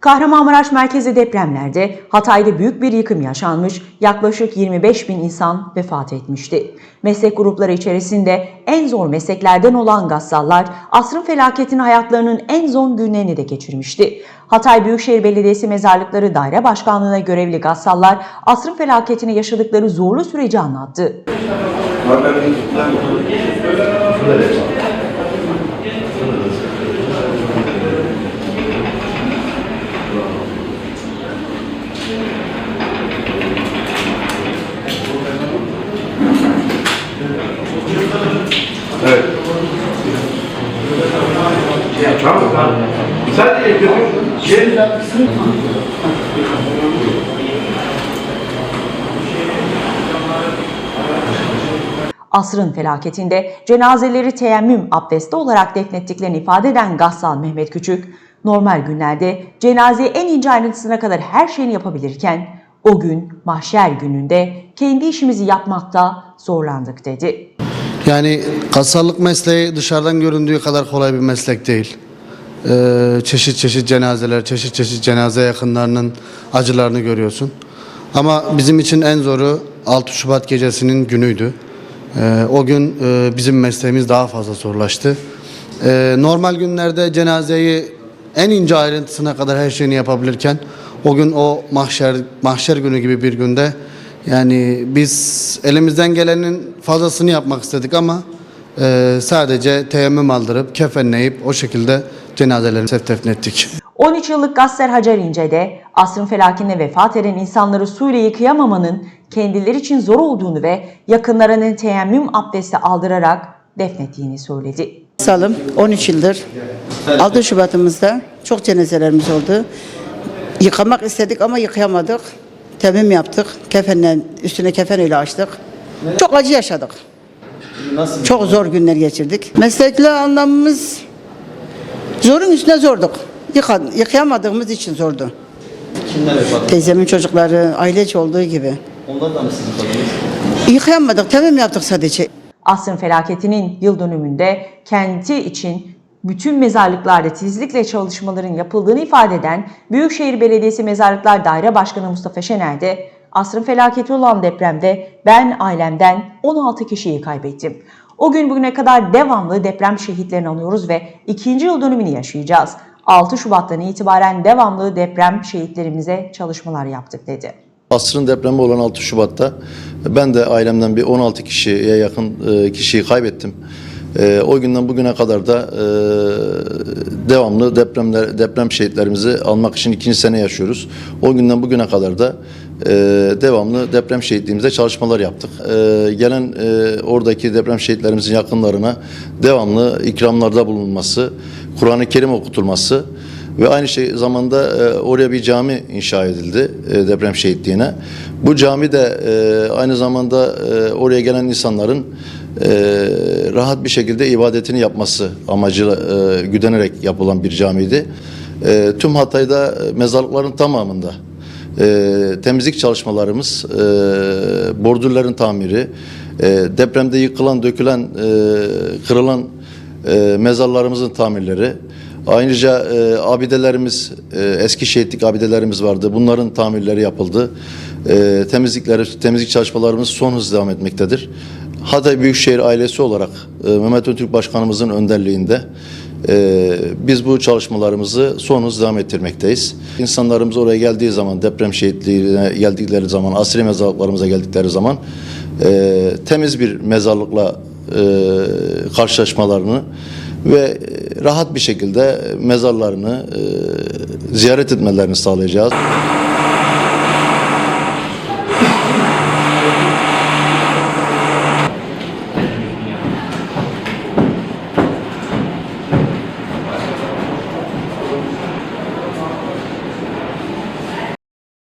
Kahramanmaraş merkezi depremlerde Hatay'da büyük bir yıkım yaşanmış, yaklaşık 25 bin insan vefat etmişti. Meslek grupları içerisinde en zor mesleklerden olan gassallar asrın felaketinin hayatlarının en zor günlerini de geçirmişti. Hatay Büyükşehir Belediyesi Mezarlıkları Daire Başkanlığı'na görevli gassallar asrın felaketini yaşadıkları zorlu süreci anlattı. Evet. Ya çabuk lan. Sadece kötü şey Asrın felaketinde cenazeleri teyemmüm abdesti olarak defnettiklerini ifade eden Gassal Mehmet Küçük, normal günlerde cenazeyi en ince ayrıntısına kadar her şeyini yapabilirken o gün mahşer gününde kendi işimizi yapmakta zorlandık dedi. Yani kassallık mesleği dışarıdan göründüğü kadar kolay bir meslek değil. Ee, çeşit çeşit cenazeler, çeşit çeşit cenaze yakınlarının acılarını görüyorsun. Ama bizim için en zoru 6 Şubat gecesinin günüydü. Ee, o gün e, bizim mesleğimiz daha fazla zorlaştı. Ee, normal günlerde cenazeyi en ince ayrıntısına kadar her şeyini yapabilirken o gün o mahşer mahşer günü gibi bir günde yani biz elimizden gelenin fazlasını yapmak istedik ama e, sadece teyemmüm aldırıp kefenleyip o şekilde cenazelerimizi defnettik. 13 yıllık Gasser Hacer İnce de asrın felakinde vefat eden insanları suyla yıkayamamanın kendileri için zor olduğunu ve yakınlarının teyemmüm abdesti aldırarak defnettiğini söyledi. Salım 13 yıldır 6 Şubat'ımızda çok cenazelerimiz oldu. Yıkamak istedik ama yıkayamadık. Temmim yaptık. Kefenle üstüne kefen ile açtık. Çok acı yaşadık. Çok zor günler geçirdik. Meslekle anlamımız zorun üstüne zorduk. Yıka, yıkayamadığımız için zordu. Kimler vefat etti? Teyzemin çocukları ailece olduğu gibi. Onlar da mı sizin kadınız? Yıkayamadık. Temmim yaptık sadece. Asrın felaketinin yıl dönümünde kenti için bütün mezarlıklarda titizlikle çalışmaların yapıldığını ifade eden Büyükşehir Belediyesi Mezarlıklar Daire Başkanı Mustafa Şener de asrın felaketi olan depremde ben ailemden 16 kişiyi kaybettim. O gün bugüne kadar devamlı deprem şehitlerini anıyoruz ve ikinci yıl dönümünü yaşayacağız. 6 Şubat'tan itibaren devamlı deprem şehitlerimize çalışmalar yaptık dedi. Asrın depremi olan 6 Şubat'ta ben de ailemden bir 16 kişiye yakın e, kişiyi kaybettim. E, O günden bugüne kadar da e, devamlı depremler deprem şehitlerimizi almak için ikinci sene yaşıyoruz. O günden bugüne kadar da e, devamlı deprem şehitliğimizde çalışmalar yaptık. E, Gelen e, oradaki deprem şehitlerimizin yakınlarına devamlı ikramlarda bulunması, Kur'an-ı Kerim okutulması ve aynı şey zamanda e, oraya bir cami inşa edildi e, deprem şehitliğine. Bu cami de e, aynı zamanda e, oraya gelen insanların e, rahat bir şekilde ibadetini yapması amacıyla e, güdenerek yapılan bir camiydi. E, tüm Hatay'da e, mezarlıkların tamamında e, temizlik çalışmalarımız, e, bordürlerin tamiri, e, depremde yıkılan, dökülen, e, kırılan e, mezarlarımızın tamirleri, ayrıca e, abidelerimiz, e, eski şehitlik abidelerimiz vardı. Bunların tamirleri yapıldı. E, temizlikleri, temizlik çalışmalarımız son hız devam etmektedir. Hatay Büyükşehir ailesi olarak e, Mehmet Öntürk Başkanımızın önderliğinde ee, biz bu çalışmalarımızı son hız devam ettirmekteyiz. İnsanlarımız oraya geldiği zaman, deprem şehitliğine geldikleri zaman, asri mezarlıklarımıza geldikleri zaman e, temiz bir mezarlıkla e, karşılaşmalarını ve e, rahat bir şekilde mezarlarını e, ziyaret etmelerini sağlayacağız.